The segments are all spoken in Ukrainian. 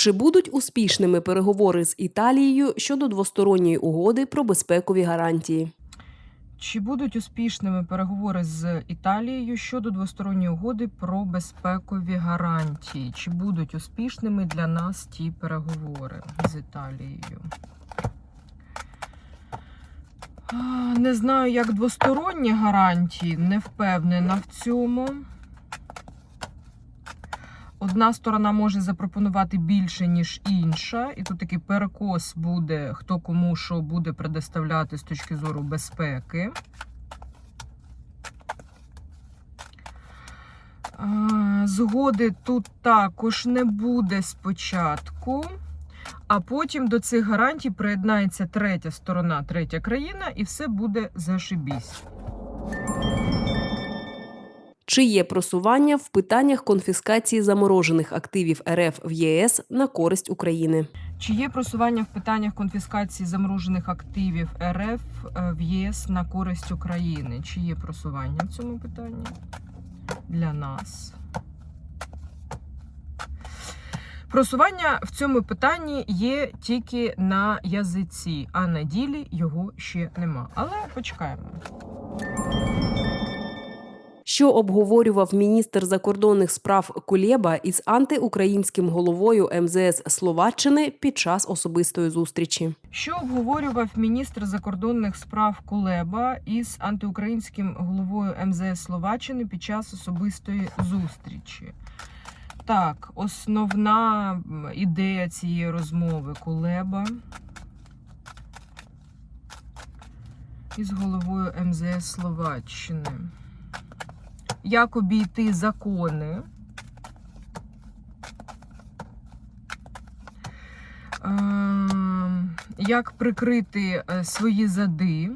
Чи будуть успішними переговори з Італією щодо двосторонньої угоди про безпекові гарантії? Чи будуть успішними переговори з Італією щодо двосторонньої угоди про безпекові гарантії? Чи будуть успішними для нас ті переговори з Італією? Не знаю, як двосторонні гарантії, не впевнена в цьому. Одна сторона може запропонувати більше, ніж інша, і тут такий перекос буде, хто кому що буде предоставляти з точки зору безпеки. Згоди тут також не буде спочатку, а потім до цих гарантій приєднається третя сторона, третя країна, і все буде зашибісь. Чи є просування в питаннях конфіскації заморожених активів РФ в ЄС на користь України? Чи є просування в питаннях конфіскації заморожених активів РФ е, в ЄС на користь України? Чи є просування в цьому питанні для нас? Просування в цьому питанні є тільки на язиці, а на ділі його ще нема. Але почекаємо. Що обговорював міністр закордонних справ Кулєба із антиукраїнським головою МЗС Словаччини під час особистої зустрічі? Що обговорював міністр закордонних справ Кулеба із антиукраїнським головою МЗС Словаччини під час особистої зустрічі? Так, основна ідея цієї розмови Кулеба із головою МЗС Словаччини. Як обійти закони? Ем, Як прикрити е, свої зади?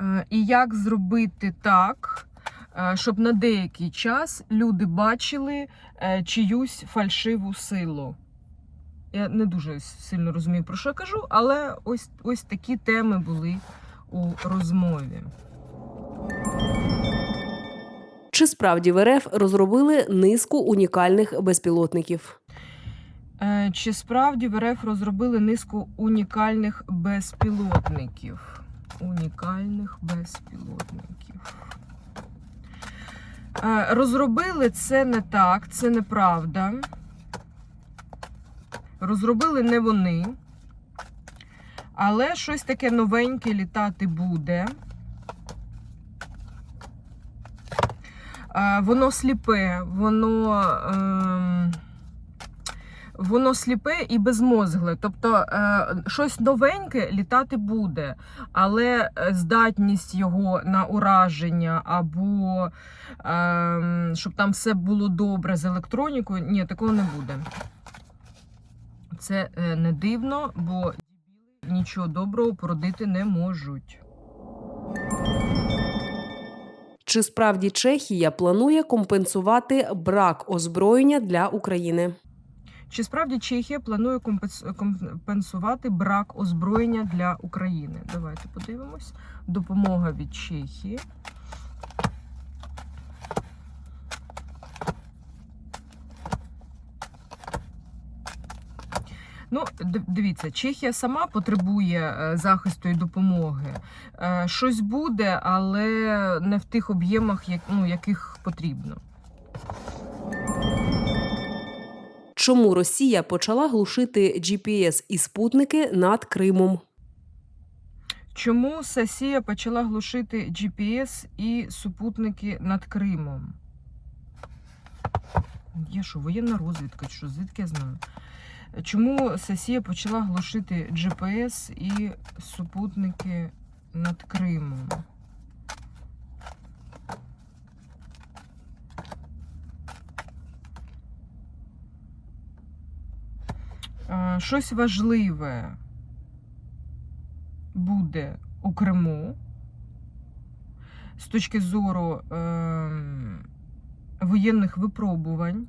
Е, І як зробити так, е, щоб на деякий час люди бачили чиюсь фальшиву силу? Я не дуже сильно розумію, про що я кажу, але ось, ось такі теми були у розмові. Чи справді в РФ розробили низку унікальних безпілотників? Е, Чи справді в РФ розробили низку унікальних безпілотників? Унікальних безпілотників. Е, Розробили це не так, це неправда. Розробили не вони. Але щось таке новеньке літати буде. Е, Воно сліпе, воно. ем, Воно сліпе і безмозгле. Тобто е, щось новеньке літати буде, але е, здатність його на ураження або е, щоб там все було добре з електронікою, ні, такого не буде. Це е, не дивно, бо нічого доброго породити не можуть. Чи справді Чехія планує компенсувати брак озброєння для України? Чи справді Чехія планує компенсувати брак озброєння для України? Давайте подивимось. Допомога від Чехії. Ну, дивіться, Чехія сама потребує е, захисту і допомоги. Е, Щось буде, але не в тих об'ємах, як, ну, яких потрібно. Чому Росія почала глушити GPS і спутники над Кримом? Чому Сасія почала глушити GPS і супутники над Кримом? Є що, воєнна розвідка, що, звідки я знаю? Чому Сасія почала глушити GPS і супутники над Кримом? Е, Щось важливе буде у Криму з точки зору ем, воєнних випробувань.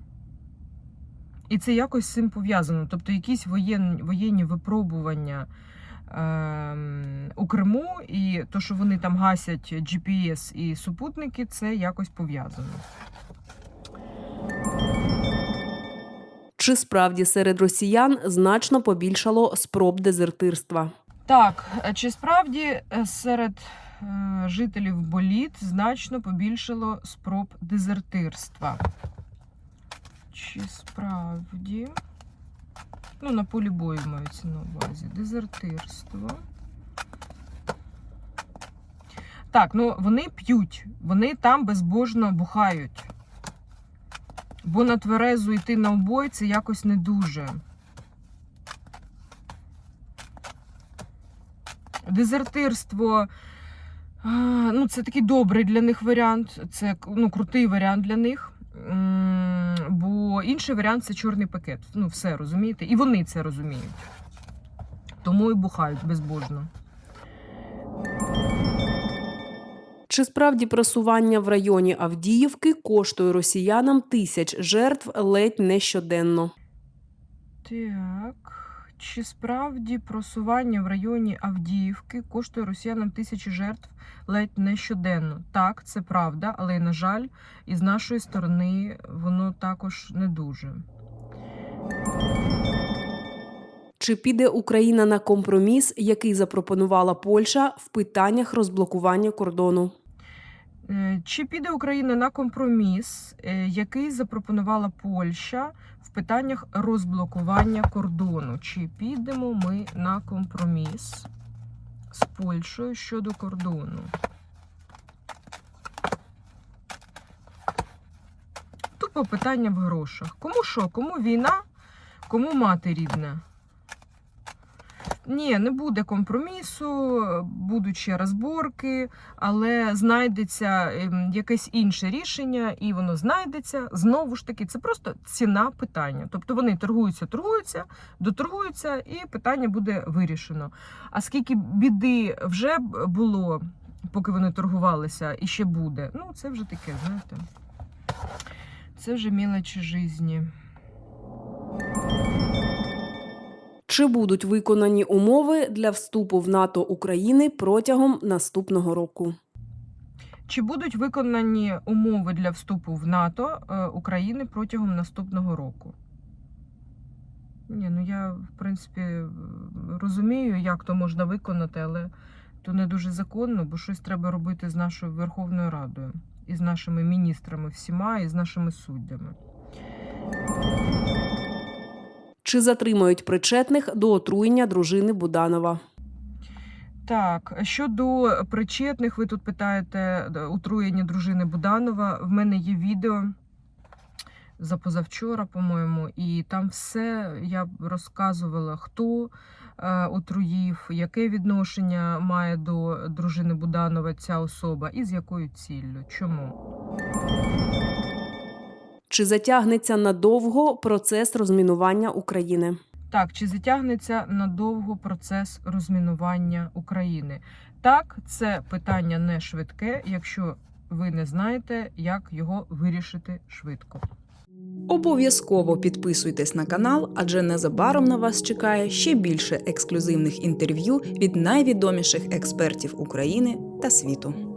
І це якось з цим пов'язано. Тобто якісь воєнні, воєнні випробування ем, у Криму, і то, що вони там гасять GPS і супутники, це якось пов'язано. Чи справді серед росіян значно побільшало спроб дезертирства? Так, е, чи справді е, серед е, жителів боліт значно побільшало спроб дезертирства? Чи справді? Ну, на полі бою мається на увазі. Дезертирство. Так, ну вони п'ють, вони там безбожно бухають. Бо на тверезу йти на обой це якось не дуже. Дезертирство. Ну, це такий добрий для них варіант. Це ну, крутий варіант для них. Бо інший варіант це чорний пакет. Ну, все розумієте? І вони це розуміють. Тому і бухають безбожно. Чи справді просування в районі Авдіївки коштує росіянам тисяч жертв ледь не щоденно? Так. Чи справді просування в районі Авдіївки коштує росіянам тисячі жертв ледь не щоденно? Так, це правда, але, на жаль, і з нашої сторони воно також не дуже. Чи піде Україна на компроміс, який запропонувала Польща в питаннях розблокування кордону? Е, Чи піде Україна на компроміс, е, який запропонувала Польща в питаннях розблокування кордону? Чи підемо ми на компроміс з Польщею щодо кордону? Тупо питання в грошах. Кому що? Кому війна, кому мати рідна? Ні, не буде компромісу, будуть ще розборки, але знайдеться ем, якесь інше рішення, і воно знайдеться. Знову ж таки, це просто ціна питання. Тобто вони торгуються, торгуються, доторгуються, і питання буде вирішено. А скільки біди вже було, поки вони торгувалися, і ще буде, ну це вже таке, знаєте. Це вже мілочі житті. Чи будуть виконані умови для вступу в НАТО України протягом наступного року? Чи будуть виконані умови для вступу в НАТО е, України протягом наступного року? Ні, ну я, в принципі, розумію, як то можна виконати, але то не дуже законно, бо щось треба робити з нашою Верховною Радою, і з нашими міністрами всіма, і з нашими суддями. Чи затримають причетних до отруєння дружини Буданова? Так, щодо причетних, ви тут питаєте отруєння дружини Буданова. В мене є відео за позавчора, по-моєму, і там все я розказувала, хто е, отруїв, яке відношення має до дружини Буданова ця особа і з якою ціллю. Чому? Чи затягнеться надовго процес розмінування України? Так, чи затягнеться надовго процес розмінування України? Так, це питання не швидке, якщо ви не знаєте, як його вирішити швидко. Обов'язково підписуйтесь на канал, адже незабаром на вас чекає ще більше ексклюзивних інтерв'ю від найвідоміших експертів України та світу.